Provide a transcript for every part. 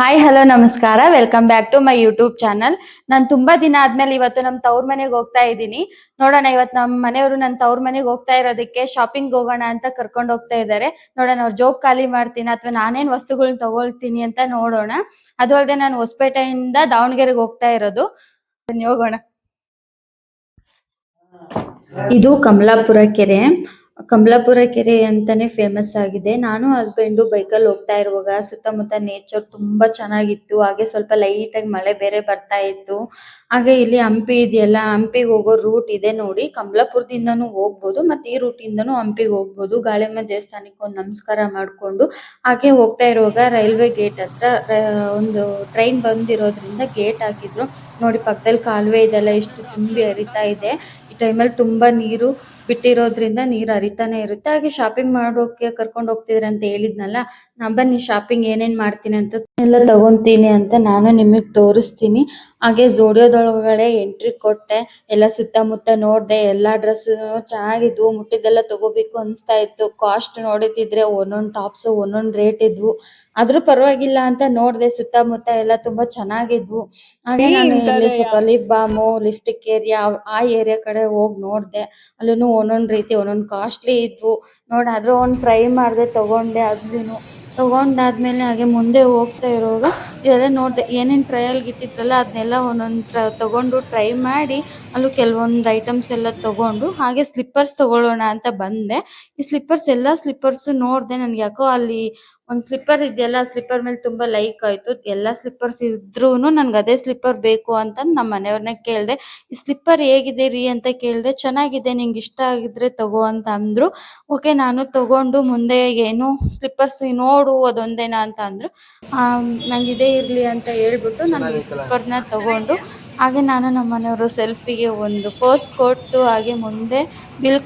Hi hello ನಮಸ್ಕಾರ. Welcome back to my YouTube channel ನಾನು ತುಂಬಾ ದಿನ ಆದ್ಮೇಲೆ ಇವತ್ತು ನಮ್ಮ ತವ್ರ ಮನೆಗೆ ಹೋಗ್ತಾ ಇದ್ದೀನಿ. ನೋಡೋಣ ಇವತ್ತು ನಮ್ಮ ಮನೆಯವರು ನನ್ನ ತವ್ರ ಮನೆಗೆ ಹೋಗ್ತಾ ಇರೋದಕ್ಕೆ ಶಾಪಿಂಗ್ ಹೋಗೋಣ ಅಂತ ಕರ್ಕೊಂಡು ಹೋಗ್ತಾ ಇದ್ದಾರೆ ನೋಡೋಣ, ಅವ್ರ ಜೋಬ್ ಖಾಲಿ ಮಾಡ್ತೀನಿ ಅಥವಾ ನಾನೇನ್ ವಸ್ತುಗಳನ್ನ ತಗೊಳ್ತೀನಿ ಅಂತ ನೋಡೋಣ. ಅದು ಅಲ್ಲದೆ ನಾನು ಹೊಸಪೇಟೆಯಿಂದ ದಾವಣಗೆರೆಗೆ ಹೋಗ್ತಾ ಇರೋದು. ಹೋಗೋಣ. ಇದು ಕಮಲಾಪುರ ಕೆರೆ. ಕಮಲಾಪುರ ಕೆರೆ ಅಂತಾನೆ ಫೇಮಸ್ ಆಗಿದೆ. ನಾನು ಹಸ್ಬೆಂಡು ಬೈಕಲ್ಲಿ ಹೋಗ್ತಾ ಇರುವಾಗ ಸುತ್ತಮುತ್ತ ನೇಚರ್ ತುಂಬಾ ಚೆನ್ನಾಗಿತ್ತು. ಹಾಗೆ ಸ್ವಲ್ಪ ಲೈಟ್ ಆಗಿ ಮಳೆ ಬೇರೆ ಬರ್ತಾ ಇತ್ತು. ಹಾಗೆ ಇಲ್ಲಿ ಹಂಪಿ ಇದೆಯಲ್ಲ, ಹಂಪಿಗೆ ಹೋಗೋ ರೂಟ್ ಇದೆ ನೋಡಿ. ಕಮಲಾಪುರದಿಂದನೂ ಹೋಗ್ಬೋದು, ಮತ್ತೆ ಈ ರೂಟ್ ಇಂದನು ಹಂಪಿಗೆ ಹೋಗ್ಬೋದು. ಗಾಳಿಮ್ಮ ದೇವಸ್ಥಾನಕ್ಕೆ ಒಂದು ನಮಸ್ಕಾರ ಮಾಡ್ಕೊಂಡು ಹಾಗೆ ಹೋಗ್ತಾ ಇರುವಾಗ ರೈಲ್ವೆ ಗೇಟ್ ಹತ್ರ ಒಂದು ಟ್ರೈನ್ ಬಂದಿರೋದ್ರಿಂದ ಗೇಟ್ ಹಾಕಿದ್ರು. ನೋಡಿ ಪಕ್ಕದಲ್ಲಿ ಕಾಲುವೆ ಇದೆಲ್ಲ ಎಷ್ಟು ತುಂಬಿ ಹರಿತಾ ಇದೆ. ಈ ಟೈಮಲ್ಲಿ ತುಂಬಾ ನೀರು ಬಿಟ್ಟಿರೋದ್ರಿಂದ ನೀರು ಹರಿತಾನೆ ಇರುತ್ತೆ. ಹಾಗೆ ಶಾಪಿಂಗ್ ಮಾಡೋಕೆ ಕರ್ಕೊಂಡು ಹೋಗ್ತಿದ್ರೆ ಅಂತ ಹೇಳಿದ್ನಲ್ಲ ನಾ ಬನ್ನಿ ಶಾಪಿಂಗ್ ಏನೇನ್ ಮಾಡ್ತೀನಿ ಅಂತ ಎಲ್ಲ ತಗೊಂತೀನಿ ಅಂತ ನಾನು ನಿಮಗೆ ತೋರಿಸ್ತೀನಿ. ಹಾಗೆ ಜೋಡಿಯೋದೊಳಗಡೆ ಎಂಟ್ರಿ ಕೊಟ್ಟೆ, ಎಲ್ಲ ಸುತ್ತಮುತ್ತ ನೋಡ್ದೆ, ಎಲ್ಲ ಡ್ರೆಸ್ ಚೆನ್ನಾಗಿದ್ವು, ಮುಟ್ಟಿದ್ದೆಲ್ಲ ತಗೋಬೇಕು ಅನಿಸ್ತಾ ಇತ್ತು. ಕಾಸ್ಟ್ ನೋಡುತ್ತಿದ್ರೆ ಒಂದೊಂದ್ ಟಾಪ್ಸ್ ಒಂದೊಂದ್ ರೇಟ್ ಇದ್ವು. ಆದ್ರೂ ಪರವಾಗಿಲ್ಲ ಅಂತ ನೋಡ್ದೆ ಸುತ್ತಮುತ್ತ ಎಲ್ಲ ತುಂಬಾ ಚೆನ್ನಾಗಿದ್ವು. ಹಾಗೆ ನಾನು ಇಲ್ಲಿ ಸ್ವಲ್ಪ ಲಿಪ್ ಬಾಮು ಲಿಪ್ಸ್ಟಿಕ್ ಏರಿಯಾ ಆ ಏರಿಯಾ ಕಡೆ ಹೋಗಿ ನೋಡ್ದೆ. ಅಲ್ಲೂ ಒಂದೊಂದ್ ರೀತಿ ಒಂದೊಂದ್ ಕಾಸ್ಟ್ಲಿ ಇದ್ವು. ನೋಡ್ ಆದ್ರೂ ಒಂದ್ ಟ್ರೈ ಮಾಡ್ದೆ ತಗೊಂಡೆ ಅದ್ನು ತಗೊಂಡಾದ್ಮೇಲೆ ಹಾಗೆ ಮುಂದೆ ಹೋಗ್ತಾ ಇರುವಾಗ ಇದೆಲ್ಲ ನೋಡ್ದೆ ಏನೇನು ಟ್ರಯಲ್ ಇಟ್ಟಿದ್ರಲ್ಲ ಅದನ್ನೆಲ್ಲ ಒಂದೊಂದ್ ಟ್ರ ತಗೊಂಡು ಟ್ರೈ ಮಾಡಿ ಅಲ್ಲೂ ಕೆಲವೊಂದು ಐಟಮ್ಸ್ ಎಲ್ಲ ತಗೊಂಡು ಹಾಗೆ ಸ್ಲಿಪ್ಪರ್ಸ್ ತಗೊಳ್ಳೋಣ ಅಂತ ಬಂದೆ. ಈ ಸ್ಲಿಪ್ಪರ್ಸ್ ಎಲ್ಲ ಸ್ಲಿಪ್ಪರ್ಸ್ ನೋಡ್ದೆ ನನ್ಗೆ ಯಾಕೋ ಅಲ್ಲಿ ಒಂದ್ ಸ್ಲಿಪ್ಪರ್ ಇದೆಯಲ್ಲ ಸ್ಲಿಪ್ಪರ್ ಮೇಲೆ ತುಂಬಾ ಲೈಕ್ ಆಯ್ತು. ಎಲ್ಲಾ ಸ್ಲಿಪ್ಪರ್ಸ್ ಇದ್ರೂನು ನನ್ಗೆ ಅದೇ ಸ್ಲಿಪ್ಪರ್ ಬೇಕು ಅಂತ ನಮ್ಮ ಮನೆಯವ್ರನ್ನ ಕೇಳ್ದೆ ಈ ಸ್ಲಿಪ್ಪರ್ ಹೇಗಿದೆ ರೀ? ಅಂತ ಕೇಳ್ದೆ ಚೆನ್ನಾಗಿದೆ ನಿಂಗೆ ಇಷ್ಟ ಆಗಿದ್ರೆ ತಗೋ ಅಂತ ಅಂದ್ರು. ಓಕೆ ನಾನು ತಗೊಂಡು ಮುಂದೆ ಏನು ಸ್ಲಿಪ್ಪರ್ಸ್ ನೋಡು ಅದೊಂದೇನಾ? ಅಂತ ಅಂದ್ರು. ಆ ನಂಗೆ ಇದೇ ಇರ್ಲಿ ಅಂತ ಹೇಳ್ಬಿಟ್ಟು ನಾನು ಈ ಸ್ಲಿಪ್ಪರ್ನ ತಗೊಂಡು ಹಾಗೆ ನಾನು ನಮ್ಮ ಮನೆಯವರು ಸೆಲ್ಫಿಗೆ ಒಂದು ಫೋಸ್ ಕೊಟ್ಟು ಹಾಗೆ ಮುಂದೆ ಬಿಲ್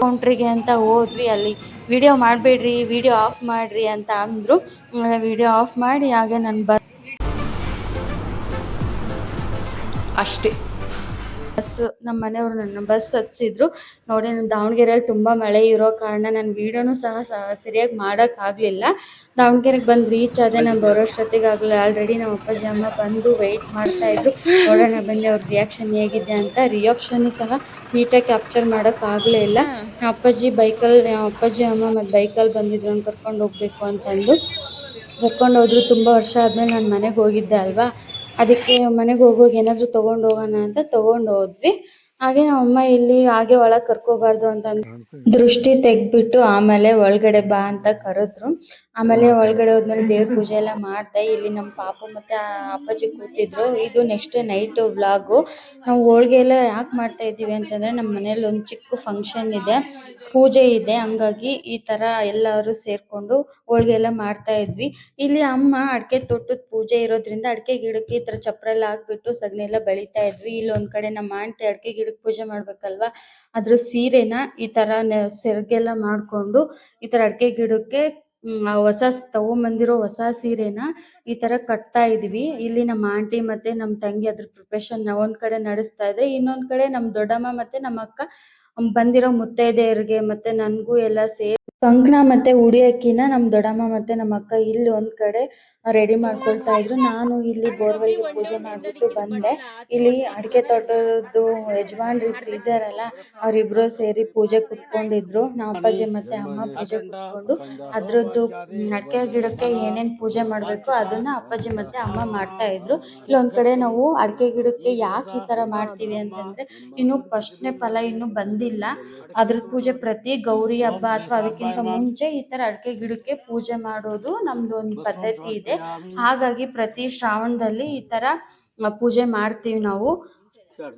ಕೌಂಟ್ರಿಗೆ ಅಂತ ಹೋದ್ವಿ, ಅಲ್ಲಿ ವಿಡಿಯೋ ಮಾಡಬೇಡ್ರಿ ವಿಡಿಯೋ ಆಫ್ ಮಾಡ್ರಿ ಅಂತ ಅಂದರು. ವಿಡಿಯೋ ಆಫ್ ಮಾಡಿ ಹಾಗೆ ನಾನು ಬರ್ತೀನಿ ಅಷ್ಟೇ. ಬಸ್ ನಮ್ಮ ಮನೆಯವರು ನನ್ನ ಬಸ್ ಹತ್ಸಿದ್ರು. ನೋಡಿ, ನಾನು ದಾವಣಗೆರೆಯಲ್ಲಿ ತುಂಬಾ ಮಳೆ ಇರೋ ಕಾರಣ ನಾನು ವೀಡಿಯೋನು ಸಹ ಸರಿಯಾಗಿ ಸರಿಯಾಗಿ ಆಗ್ಲಿಲ್ಲ. ದಾವಣಗೆರೆಗೆ ಬಂದು ರೀಚ್ ಆದ್ರೆ ನಾನು ಬರೋಷ್ಟೊತ್ತಿಗೆ ಆಗಲಿ ಆಲ್ರೆಡಿ ನಮ್ಮ ಅಪ್ಪಾಜಿ ಅಮ್ಮ ಬಂದು ವೆಯ್ಟ್ ಮಾಡ್ತಾ ಇದ್ರು. ನೋಡೋಣ ಬಂದು ಅವ್ರ ರಿಯಾಕ್ಷನ್ ಹೇಗಿದೆ ಅಂತ. ರಿಯಾಕ್ಷನ್ ಸಹ ನೀಟಾಗಿ ಕ್ಯಾಪ್ಚರ್ ಮಾಡೋಕ್ಕಾಗಲೇ ಇಲ್ಲ. ನಮ್ಮ ಅಪ್ಪಾಜಿ ಬೈಕಲ್ ಅಪ್ಪಾಜಿ ಅಮ್ಮ ಮತ್ತೆ ಬೈಕಲ್ಲಿ ಬಂದಿದ್ರು. ನಾನು ಕರ್ಕೊಂಡು ಹೋಗ್ಬೇಕು ಅಂತಂದು. ಕರ್ಕೊಂಡು ಹೋದ್ರು. ತುಂಬಾ ವರ್ಷ ಆದಮೇಲೆ ನಾನು ಮನೆಗೆ ಹೋಗಿದ್ದೆ ಅಲ್ವಾ? ಅದಕ್ಕೆ ಮನೆಗೆ ಹೋಗುವಾಗ ಏನಾದರೂ ತೊಗೊಂಡು ಹೋಗೋಣ ಅಂತ ತೊಗೊಂಡು ಹೋದ್ವಿ. ಹಾಗೆ ನಮ್ಮಅಮ್ಮ ಇಲ್ಲಿ ಹಾಗೆ ಒಳಗೆ ಕರ್ಕೋಬಾರ್ದು ಅಂತ ದೃಷ್ಟಿ ತೆಗ್ದ್ಬಿಟ್ಟು ಆಮೇಲೆ ಒಳಗಡೆ ಬಾ ಅಂತ ಕರೆದ್ರು. ಆಮೇಲೆ ಒಳಗಡೆ ಹೋದ್ಮೇಲೆ ದೇವ್ರ ಪೂಜೆ ಎಲ್ಲ ಮಾಡ್ದೆ. ಇಲ್ಲಿ ನಮ್ಮ ಪಾಪು ಮತ್ತೆ ಅಪ್ಪಾಜಿ ಕೂತಿದ್ರು. ಇದು ನೆಕ್ಸ್ಟ್ ನೈಟ್ ವ್ಲಾಗು ನಾವು ಹೋಳಿಗೆ ಎಲ್ಲ ಯಾಕೆ ಮಾಡ್ತಾ ಇದ್ದೀವಿ ಅಂತಂದ್ರೆ ನಮ್ಮ ಮನೇಲಿ ಒಂದು ಚಿಕ್ಕ ಫಂಕ್ಷನ್ ಇದೆ. ಪೂಜೆ ಇದೆ. ಹಂಗಾಗಿ ಈ ತರ ಎಲ್ಲರೂ ಸೇರ್ಕೊಂಡು ಹೋಳಿಗೆ ಎಲ್ಲ ಮಾಡ್ತಾ ಇದ್ವಿ. ಇಲ್ಲಿ ಅಮ್ಮ ಅಡಿಕೆ ತೋಟದ ಪೂಜೆ ಇರೋದ್ರಿಂದ ಅಡಿಕೆ ಗಿಡಕ್ಕೆ ಈ ತರ ಚಪ್ರ ಎಲ್ಲ ಹಾಕ್ಬಿಟ್ಟು ಸಗಣಿ ಎಲ್ಲ ಬೆಳಿತಾ ಇದ್ವಿ. ಇಲ್ಲಿ ಒಂದ್ ಕಡೆ ನಮ್ಮ ಆಂಟಿ ಅಡಿಕೆ ಗಿಡಕ್ಕೆ ಪೂಜೆ ಮಾಡ್ಬೇಕಲ್ವಾ? ಅದ್ರ ಸೀರೆನ ಈ ತರ ಸೆರ್ಗೆಲ್ಲ ಮಾಡ್ಕೊಂಡು ಈ ತರ ಅಡಿಕೆ ಗಿಡಕ್ಕೆ ಹೊಸ ತಗೊಂಬಂದಿರೋ ಹೊಸ ಸೀರೆನ ಈ ತರ ಕಟ್ತಾ ಇದೀವಿ. ಇಲ್ಲಿ ನಮ್ಮ ಆಂಟಿ ಮತ್ತೆ ನಮ್ಮ ತಂಗಿ ಅದ್ರ ಪ್ರಿಪ್ರೇಷನ್ ಒಂದ್ ಕಡೆ ನಡೆಸ್ತಾ ಇದ್ರೆ ಇನ್ನೊಂದ್ ಕಡೆ ನಮ್ ದೊಡ್ಡಮ್ಮ ಮತ್ತೆ ನಮ್ಮ ಅಕ್ಕ ಬಂದಿರೋ ಮುತ್ತೈದೆಯರಿಗೆ ಮತ್ತೆ ನನ್ಗೂ ಎಲ್ಲ ಸೇರಿ ಕಂಕಣ ಮತ್ತೆ ಉಡಿ ಅಕ್ಕಿನ ನಮ್ ದೊಡ್ಡಮ್ಮ ಮತ್ತೆ ನಮ್ಮ ಅಕ್ಕ ಇಲ್ಲಿ ಒಂದ್ ಕಡೆ ರೆಡಿ ಮಾಡ್ಕೊಳ್ತಾ ಇದ್ರು. ನಾನು ಇಲ್ಲಿ ಬೋರ್ವೆಲ್ ಪೂಜೆ ಮಾಡ್ಬಿಟ್ಟು ಬಂದೆ. ಇಲ್ಲಿ ಅಡಿಕೆ ತೋಟದ್ದು ಯಜಮಾನ್ರು ಇಬ್ರು ಇದಾರಲ್ಲ ಅವ್ರಿಬ್ರು ಸೇರಿ ಪೂಜೆ ಕುತ್ಕೊಂಡಿದ್ರು. ನಮ್ಮ ಅಪ್ಪಾಜಿ ಮತ್ತೆ ಅಮ್ಮ ಪೂಜೆ ಕುತ್ಕೊಂಡು ಅದ್ರದ್ದು ಅಡಿಕೆ ಗಿಡಕ್ಕೆ ಏನೇನ್ ಪೂಜೆ ಮಾಡ್ಬೇಕು ಅದನ್ನ ಅಪ್ಪಾಜಿ ಮತ್ತೆ ಅಮ್ಮ ಮಾಡ್ತಾ ಇದ್ರು. ಇಲ್ಲಿ ಒಂದ್ ಕಡೆ ನಾವು ಅಡಿಕೆ ಗಿಡಕ್ಕೆ ಯಾಕೆ ಈ ತರ ಮಾಡ್ತೀವಿ ಅಂತಂದ್ರೆ, ಇನ್ನು ಫಸ್ಟ್ನೇ ಫಲ ಇನ್ನು ಬಂದಿಲ್ಲ. ಅದ್ರ ಪೂಜೆ ಪ್ರತಿ ಗೌರಿ ಹಬ್ಬ ಅಥವಾ ಅದಕ್ಕಿಂತ ಮುಂಚೆ ಈ ತರ ಅಡಿಕೆ ಗಿಡಕ್ಕೆ ಪೂಜೆ ಮಾಡೋದು ನಮ್ದು ಒಂದು ಪದ್ಧತಿ ಇದೆ. ಹಾಗಾಗಿ ಪ್ರತಿ ಶ್ರಾವಣದಲ್ಲಿ ಈ ತರ ಪೂಜೆ ಮಾಡ್ತೀವಿ ನಾವು.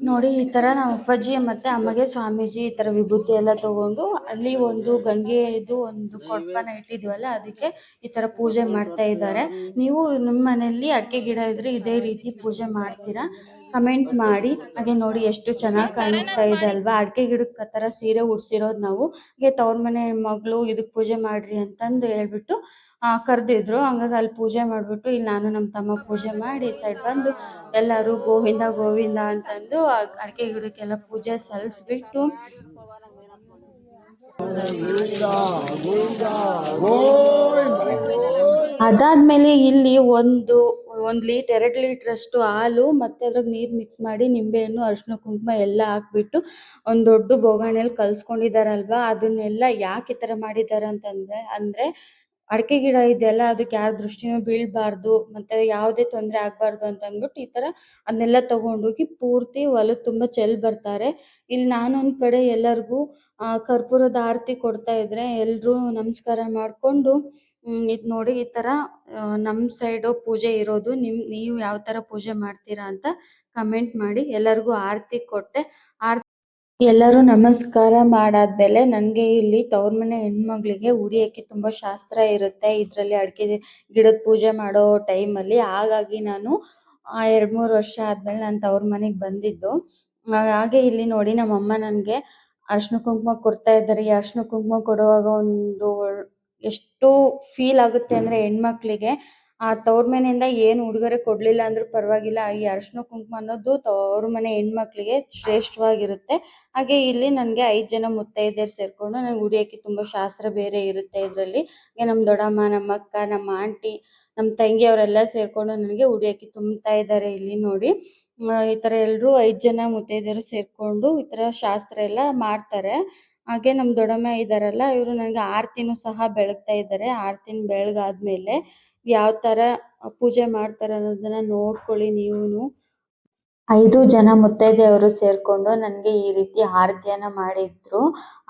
ನೋಡಿ ಈ ತರ ನಮ್ಮ ಅಪ್ಪಾಜಿ ಮತ್ತೆ ಅಮ್ಮಗೆ ಸ್ವಾಮೀಜಿ ಈ ತರ ವಿಭೂತಿ ಎಲ್ಲ ತಗೊಂಡು ಅಲ್ಲಿ ಒಂದು ಗಂಗೆ ಇದು ಒಂದು ಕೊಡ್ಪನ ಇಟ್ಟಿದ್ವಲ್ಲ ಅದಕ್ಕೆ ಈ ತರ ಪೂಜೆ ಮಾಡ್ತಾ ಇದ್ದಾರೆ. ನೀವು? ನಿಮ್ಮ ಮನೆಯಲ್ಲಿ ಅಡಿಕೆ ಗಿಡ ಇದ್ರೆ ಇದೇ ರೀತಿ ಪೂಜೆ ಮಾಡ್ತೀರಾ? ಕಮೆಂಟ್ ಮಾಡಿ. ಹಾಗೆ ನೋಡಿ ಎಷ್ಟು ಚೆನ್ನಾಗಿ ಕಾಣಿಸ್ತಾ ಇದೆ ಅಲ್ವಾ? ಅಡಿಕೆ ಗಿಡಕ್ಕೆ ತರ ಸೀರೆ ಉಡ್ಸಿರೋದು ನಾವು. ಹಾಗೆ ತವ್ರ ಮನೆ ಮಗಳು ಇದಕ್ಕೆ ಪೂಜೆ ಮಾಡ್ರಿ ಅಂತಂದು ಹೇಳ್ಬಿಟ್ಟು ಕರೆದಿದ್ರು. ಹಂಗಾಗಿ ಅಲ್ಲಿ ಪೂಜೆ ಮಾಡ್ಬಿಟ್ಟು ಇಲ್ಲಿ ನಾನು ನಮ್ಮ ತಮ್ಮ ಪೂಜೆ ಮಾಡಿ ಸೈಡ್ ಬಂದು ಎಲ್ಲರೂ ಗೋವಿಂದ ಗೋವಿಂದ ಅಂತಂದು ಅಡಿಕೆ ಗಿಡಕ್ಕೆಲ್ಲ ಪೂಜೆ ಸಲ್ಲಿಸ್ಬಿಟ್ಟು ಅದಾದ್ಮೇಲೆ ಇಲ್ಲಿ ಒಂದು, ಒಂದ್ ಲೀಟರ್ ಎರಡ್ ಲೀಟರ್ ಅಷ್ಟು ಹಾಲು ಮತ್ತೆ ಅದ್ರಾಗ ನೀರ್ ಮಿಕ್ಸ್ ಮಾಡಿ ನಿಂಬೆಹಣ್ಣು ಅರಿಶಿನ ಕುಂಕುಮ ಎಲ್ಲ ಹಾಕ್ಬಿಟ್ಟು ಒಂದ್ ದೊಡ್ಡ ಬೋಗಣಿಯಲ್ಲಿ ಕಲ್ಸ್ಕೊಂಡಿದಾರಲ್ವಾ? ಅದನ್ನೆಲ್ಲ ಯಾಕೆ ಈ ತರ ಮಾಡಿದಾರ ಅಂತಂದ್ರೆ, ಅಂದ್ರೆ ಅಡಕೆ ಗಿಡ ಇದೆಯಲ್ಲ ಅದಕ್ಕೆ ಯಾರ ದೃಷ್ಟಿನೂ ಬೀಳ್ಬಾರ್ದು, ಮತ್ತೆ ಯಾವುದೇ ತೊಂದರೆ ಆಗ್ಬಾರ್ದು ಅಂತ ಅಂದ್ಬಿಟ್ಟು ಈ ತರ ಅದನ್ನೆಲ್ಲ ತಗೊಂಡೋಗಿ ಪೂರ್ತಿ ಹೊಲದ್ ತುಂಬಾ ಚೆಲ್ ಬರ್ತಾರೆ. ಇಲ್ಲಿ ನಾನೊಂದ್ ಕಡೆ ಎಲ್ಲರಿಗೂ, ಆ, ಕರ್ಪೂರದ ಆರತಿ ಕೊಡ್ತಾ ಇದ್ರೆ ಎಲ್ರು ನಮಸ್ಕಾರ ಮಾಡ್ಕೊಂಡು ಇದ್ ನೋಡಿ ಈ ತರ ನಮ್ಮ ನಮ್ ಸೈಡ್ ಪೂಜೆ ಇರೋದು, ನಿಮ್, ನೀವು ಯಾವ ತರ ಪೂಜೆ ಮಾಡ್ತೀರಾ ಅಂತ ಕಮೆಂಟ್ ಮಾಡಿ, ಎಲ್ಲರಿಗೂ ಆರತಿ ಕೊಟ್ಟೆ. ಆರ್ ಎಲ್ಲರೂ ನಮಸ್ಕಾರ ಮಾಡಾದ್ಮೇಲೆ ನನ್ಗೆ ಇಲ್ಲಿ ತವ್ರ ಮನೆ ಹೆಣ್ಮಗ್ಳಿಗೆ ಉರಿಯಕ್ಕೆ ತುಂಬಾ ಶಾಸ್ತ್ರ ಇರುತ್ತೆ. ಇದ್ರಲ್ಲಿ ಅಡಿಕೆ ಗಿಡದ ಪೂಜೆ ಮಾಡೋ ಟೈಮ್ ಅಲ್ಲಿ. ಹಾಗಾಗಿ ನಾನು ಎರಡ್ ಮೂರ್ ವರ್ಷ ಆದ್ಮೇಲೆ ನಾನು ತವ್ರ ಮನೆಗೆ ಬಂದಿದ್ದು. ಹಾಗೆ ಇಲ್ಲಿ ನೋಡಿ ನಮ್ಮಮ್ಮ ನನ್ಗೆ ಅರ್ಶಿನ ಕುಂಕುಮ ಕೊಡ್ತಾ ಇದ್ದಾರೆ. ಈ ಅರ್ಶಿನ ಕುಂಕುಮ ಕೊಡುವಾಗ ಒಂದು ಎಷ್ಟು ಫೀಲ್ ಆಗುತ್ತೆ ಅಂದ್ರೆ ಹೆಣ್ಮಕ್ಳಿಗೆ. ಆ ತವ್ರ ಮನೆಯಿಂದ ಏನ್ ಉಡುಗೊರೆ ಕೊಡ್ಲಿಲ್ಲ ಅಂದ್ರೂ ಪರವಾಗಿಲ್ಲ. ಈ ಅರಶಿನ ಕುಂಕುಮ ಅನ್ನೋದು ತವ್ರ ಮನೆ ಹೆಣ್ಮಕ್ಳಿಗೆ ಶ್ರೇಷ್ಠವಾಗಿರುತ್ತೆ. ಹಾಗೆ ಇಲ್ಲಿ ನನಗೆ ಐದ್ ಜನ ಮುತ್ತೈದೆಯರು ಸೇರ್ಕೊಂಡು ನನ್ಗೆ ಉಡಿಯಕ್ಕೆ ತುಂಬಾ ಶಾಸ್ತ್ರ ಬೇರೆ ಇರುತ್ತೆ ಇದ್ರಲ್ಲಿ. ನಮ್ ದೊಡ್ಡಮ್ಮ, ನಮ್ಮ ಅಕ್ಕ, ನಮ್ಮ ಆಂಟಿ ನಮ್ಮ ತಂಗಿ ಅವರೆಲ್ಲ ಸೇರ್ಕೊಂಡು ನನಗೆ ಉಡಿಯಕ್ಕೆ ತುಂಬ್ತಾ ಇದ್ದಾರೆ ಇಲ್ಲಿ ನೋಡಿ. ಈ ತರ ಎಲ್ರು ಐದ್ ಜನ ಮುತ್ತೈದೆಯರು ಸೇರ್ಕೊಂಡು ಈ ತರ ಶಾಸ್ತ್ರ ಎಲ್ಲ ಮಾಡ್ತಾರೆ. ಹಾಗೆ ನಮ್ ದೊಡ್ಡಮ್ಮ ಇದಾರಲ್ಲ, ಇವ್ರು ನನಗೆ ಆರತಿನೂ ಸಹ ಬೆಳಗ್ತಾ ಇದ್ದಾರೆ ಆರತಿನ ಬೆಳಗಾದ್ಮೇಲೆ ಯಾವ ತರ ಪೂಜೆ ಮಾಡ್ತಾರೆ ಅನ್ನೋದನ್ನ ನೋಡ್ಕೊಳ್ಳಿ ನೀವುನು. ಐದು ಜನ ಮುತ್ತೈದೆಯರು ಸೇರ್ಕೊಂಡು ನನಗೆ ಈ ರೀತಿ ಆರತಿಯನ್ನ ಮಾಡಿದ್ರು.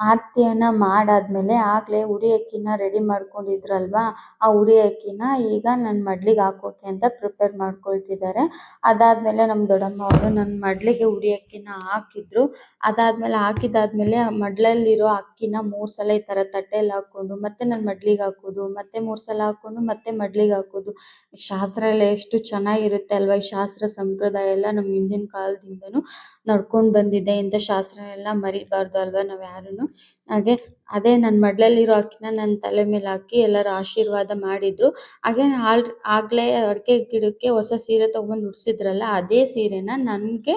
ಆರತಿಯನ್ನ ಮಾಡಾದ್ಮೇಲೆ ಆಗ್ಲೇ ಉಡಿ ಅಕ್ಕಿನ ರೆಡಿ ಮಾಡ್ಕೊಂಡಿದ್ರಲ್ವಾ? ಆ ಉಡಿ ಅಕ್ಕಿನ ಈಗ ನನ್ನ ಮಡ್ಲಿಗೆ ಹಾಕೋಕೆ ಅಂತ ಪ್ರಿಪೇರ್ ಮಾಡ್ಕೊಳ್ತಿದ್ದಾರೆ. ಅದಾದ್ಮೇಲೆ ನಮ್ಮ ದೊಡ್ಡಮ್ಮ ಅವರು ನನ್ನ ಮಡ್ಲಿಗೆ ಉಡಿ ಅಕ್ಕಿನ ಹಾಕಿದ್ರು. ಅದಾದ್ಮೇಲೆ ಹಾಕಿದಾದ್ಮೇಲೆ ಆ ಮಡ್ಲಲ್ಲಿರೋ ಅಕ್ಕಿನ ಮೂರ್ ಸಲ ಈ ತರ ತಟ್ಟೆಯಲ್ಲಿ ಹಾಕೊಂಡು ಮತ್ತೆ ನನ್ನ ಮಡ್ಲಿಗೆ ಹಾಕೋದು, ಮತ್ತೆ ಮೂರ್ ಸಲ ಹಾಕೊಂಡು ಮತ್ತೆ ಮಡ್ಲಿಗೆ ಹಾಕೋದು. ಶಾಸ್ತ್ರ ಎಲ್ಲ ಎಷ್ಟು ಚೆನ್ನಾಗಿರುತ್ತೆ ಅಲ್ವಾ? ಈ ಶಾಸ್ತ್ರ ಸಂಪ್ರದಾಯ ಎಲ್ಲ ನಮ್ ಹಿಂದಿನ ಕಾಲದಿಂದನು ನಡ್ಕೊಂಡ್ ಬಂದಿದೆ ಇಂತ ಶಾಸ್ತ್ರ ಎಲ್ಲ ಮರಿಬಾರ್ದು ಅಲ್ವಾ ನಾವ್ ಯಾರುನು? ಹಾಗೆ ಅದೇ ನನ್ ಮಡ್ಲಲ್ಲಿರೋ ಅಕ್ಕಿನ ನನ್ ತಲೆ ಮೇಲೆ ಹಾಕಿ ಎಲ್ಲರೂ ಆಶೀರ್ವಾದ ಮಾಡಿದ್ರು. ಹಾಗೆ ಆಲ್ ಆಗ್ಲೇ ಅಡಿಕೆ ಗಿಡಕ್ಕೆ ಹೊಸ ಸೀರೆ ತಗೊಂಡ್ ಉಡ್ಸಿದ್ರಲ್ಲ, ಅದೇ ಸೀರೆನ ನನ್ಗೆ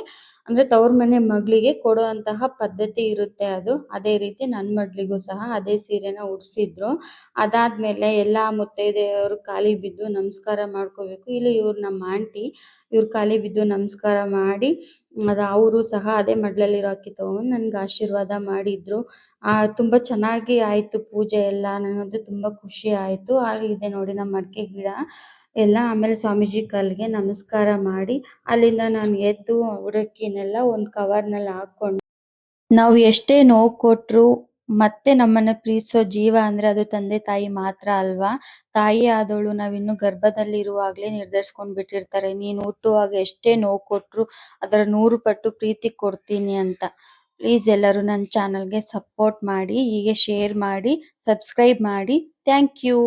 ಅಂದ್ರೆ ತವ್ರ ಮನೆ ಮಗಳಿಗೆ ಕೊಡುವಂತಹ ಪದ್ಧತಿ ಇರುತ್ತೆ ಅದು. ಅದೇ ರೀತಿ ನನ್ ಮಗಳಿಗೂ ಸಹ ಅದೇ ಸೀರೆನ ಉಡ್ಸಿದ್ರು. ಅದಾದ್ಮೇಲೆ ಎಲ್ಲಾ ಮುತ್ತೈದೆಯವರು ಖಾಲಿ ಬಿದ್ದು ನಮಸ್ಕಾರ ಮಾಡ್ಕೋಬೇಕು. ಇಲ್ಲಿ ಇವ್ರು ನಮ್ಮ ಆಂಟಿ, ಇವ್ರು ಖಾಲಿ ಬಿದ್ದು ನಮಸ್ಕಾರ ಮಾಡಿ ಅದ ಅವರು ಸಹ ಅದೇ ಮಡ್ಲಲ್ಲಿರೋ ಅಕ್ಕಿ ತಗೊಂಡ್ ನನ್ಗೆ ಆಶೀರ್ವಾದ ಮಾಡಿದ್ರು. ಆ, ತುಂಬಾ ಚೆನ್ನಾಗಿ ಆಯ್ತು ಪೂಜೆ ಎಲ್ಲ. ನನಗಂತೂ ತುಂಬಾ ಖುಷಿ ಆಯಿತು. ಇದೆ ನೋಡಿ ನಮ್ಮ ಮಡಿಕೆ ಗಿಡ. ಎಲ್ಲ ಆಮೇಲೆ ಸ್ವಾಮೀಜಿ ಕಾಲಿಗೆ ನಮಸ್ಕಾರ ಮಾಡಿ ಅಲ್ಲಿಂದ ನಾನು ಎದ್ದು ಉಡಕ್ಕಿನೆಲ್ಲ ಒಂದು ಕವರ್ನಲ್ಲಿ ಹಾಕೊಂಡು ನಾವು ಎಷ್ಟೇ ನೋವು ಕೊಟ್ರು ಮತ್ತೆ ನಮ್ಮನ್ನ ಪ್ರೀತಿಸೋ ಜೀವ ಅಂದ್ರೆ ಅದು ತಂದೆ ತಾಯಿ ಮಾತ್ರ ಅಲ್ವಾ? ತಾಯಿ ಆದವಳು ನಾವಿನ್ನು ಗರ್ಭದಲ್ಲಿ ಇರುವಾಗ್ಲೇ ನಿರ್ಧರಿಸ್ಕೊಂಡ್ ಬಿಟ್ಟಿರ್ತಾರೆ. ನೀನ್ ಹುಟ್ಟುವಾಗ ಎಷ್ಟೇ ನೋವು ಕೊಟ್ರು ಅದರ ನೂರು ಪಟ್ಟು ಪ್ರೀತಿ ಕೊಡ್ತೀನಿ ಅಂತ. ಪ್ಲೀಸ್ ಎಲ್ಲರೂ ನನ್ನ ಚಾನಲ್ಗೆ ಸಪೋರ್ಟ್ ಮಾಡಿ, ಹೀಗೆ ಶೇರ್ ಮಾಡಿ ಸಬ್ಸ್ಕ್ರೈಬ್ ಮಾಡಿ. Thank you